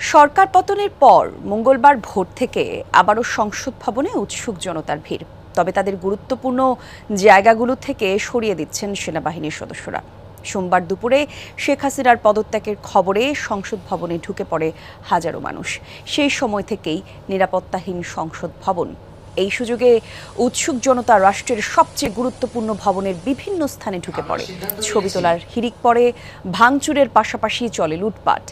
সরকার পতনের পর মঙ্গলবার ভোর থেকে আবারও সংসদ ভবনে উৎসুক জনতার ভিড়। তবে তাদের গুরুত্বপূর্ণ জায়গাগুলো থেকে সরিয়ে দিচ্ছেন সেনাবাহিনীর সদস্যরা। সোমবার দুপুরে শেখ হাসিনার পদত্যাগের খবরে সংসদ ভবনে ঢুকে পড়ে হাজারো মানুষ। সেই সময় থেকেই নিরাপত্তাহীন সংসদ ভবন এই সুযোগে উৎসুক জনতা রাষ্ট্রের সবচেয়ে গুরুত্বপূর্ণ ভবনের বিভিন্ন স্থানে ঢুকে পড়ে। ছবি তোলার হিরিক পড়ে, ভাঙচুরের পাশাপাশি চলে লুটপাট।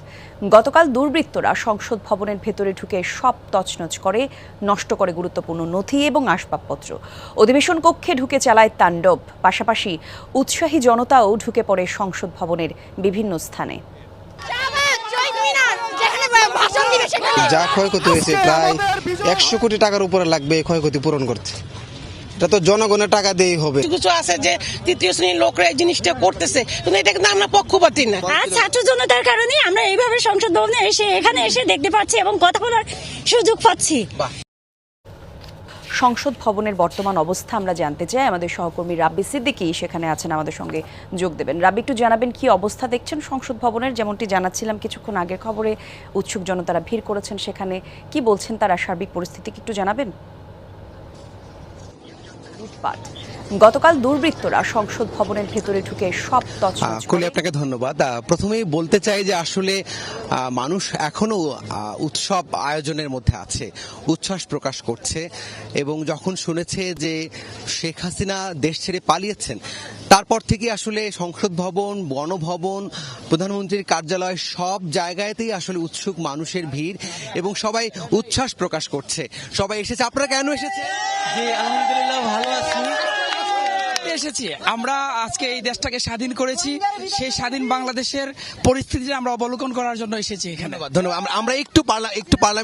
গতকাল দুর্বৃত্তরা সংসদ ভবনের ভেতরে ঢুকে সব তছনছ করে, নষ্ট করে গুরুত্বপূর্ণ নথি এবং আসবাবপত্র। অধিবেশন কক্ষে ঢুকে চালায় তাণ্ডব। পাশাপাশি উৎসাহী জনতাও ঢুকে পড়ে সংসদ ভবনের বিভিন্ন স্থানে। যা ক্ষয়ক্ষতি হয়েছে প্রায় একশো কোটি টাকার উপরে লাগবে ক্ষয়ক্ষতি পূরণ করতে। এটা তো জনগণের টাকা দিয়েই হবে। কিছু আছে যে তৃতীয় শ্রেণির লোকরা এই জিনিসটা করতেছে কিন্তু এটা কিন্তু আমরা পক্ষপাতি না। আর ছাত্র জনতার কারণে আমরা এইভাবে সংসদ ভবনে এসে এখানে এসে দেখতে পাচ্ছি এবং কথা বলার সুযোগ পাচ্ছি। সংসদ ভবনের বর্তমান অবস্থা আমরা জানতে চাই। আমাদের সহকর্মী রাব্বি সিদ্দিকি সেখানে আছেন, আমাদের সঙ্গে যোগ দেবেন। রাব্বি, একটু জানাবেন কি অবস্থা দেখছেন সংসদ ভবনের? যেমনটি জানাচ্ছিলাম, কিছুক্ষণ আগের খবরে উৎসুক জনতারা ভিড় করেছেন সেখানে। কি বলছেন তারা সার্বিক পরিস্থিতি একটু জানাবেন? গতকাল দুর্বৃত্তরা সংসদ ভবনের ভেতরে ঢুকে সব তছনছ করে। আপনাকে ধন্যবাদ। প্রথমেই বলতে চাই যে আসলে মানুষ এখনও উৎসব আয়োজনের মধ্যে আছে উচ্ছ্বাস প্রকাশ করছে এবং যখন শুনেছে যে শেখ হাসিনা দেশ ছেড়ে পালিয়েছেন তারপর থেকে আসলে সংসদ ভবন বনভবন প্রধানমন্ত্রীর কার্যালয় সব জায়গাতেই আসলে উৎসুক মানুষের ভিড় এবং সবাই উচ্ছ্বাস প্রকাশ করছে। সবাই এসেছে। আপনারা কেন এসেছে জি আলহামদুলিল্লাহ ভালো আছি। এসেছি। আমরা আজকে এই দেশটাকে স্বাধীন করেছি। সেই স্বাধীন বাংলাদেশের পরিস্থিতি আমরা অবলোকন করার জন্য এসেছি এখানে। ধন্যবাদ আমরা- একটু পার্লা একটু পার্লামেন্ট